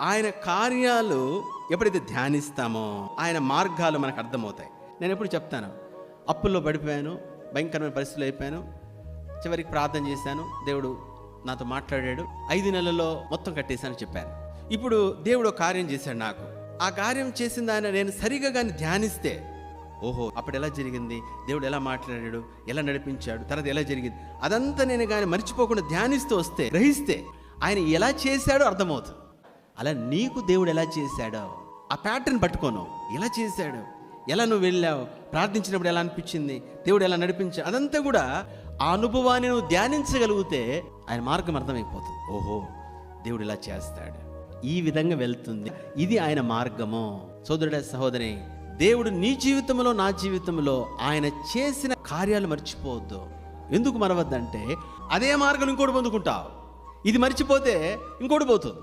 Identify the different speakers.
Speaker 1: ఆయన కార్యాలు ఎప్పుడైతే ధ్యానిస్తామో ఆయన మార్గాలు మనకు అర్థమవుతాయి. నేను ఎప్పుడు చెప్తాను అప్పుల్లో పడిపోయాను భయంకరమైన పరిస్థితులు అయిపోయాను చివరికి ప్రార్థన చేశాను దేవుడు నాతో మాట్లాడాడు ఐదు నెలల్లో మొత్తం కట్టేశాను చెప్పాను. ఇప్పుడు దేవుడు కార్యం చేశాడు నాకు. ఆ కార్యం చేసిన ఆయన నేను సరిగా కానీ ధ్యానిస్తే ఓహో అప్పుడు ఎలా జరిగింది? దేవుడు ఎలా మాట్లాడాడు? ఎలా నడిపించాడు? తర్వాత ఎలా జరిగింది? అదంతా నేను కానీ మర్చిపోకుండా ధ్యానిస్తూ వస్తే గ్రహిస్తే ఆయన ఎలా చేశాడో అర్థమవుతుంది. అలా నీకు దేవుడు ఎలా చేశాడో ఆ ప్యాటర్న్ పట్టుకోను. ఎలా చేశాడు? ఎలా నువ్వు వెళ్ళావు? ప్రార్థించినప్పుడు ఎలా అనిపించింది? దేవుడు ఎలా నడిపించా? అదంతా కూడా ఆ అనుభవాన్ని నువ్వు ధ్యానించగలిగితే ఆయన మార్గం అర్థమైపోతుంది. ఓహో దేవుడు ఇలా చేస్తాడు. ఈ విధంగా వెళ్తుంది. ఇది ఆయన మార్గము. సోదరుడ సహోదరి దేవుడు నీ జీవితంలో నా జీవితంలో ఆయన చేసిన కార్యాలు మర్చిపోవద్దు. ఎందుకు మరవద్దంటే అదే మార్గం ఇంకోటి పొందుకుంటావు. ఇది మర్చిపోతే ఇంకోటి పోతుంది.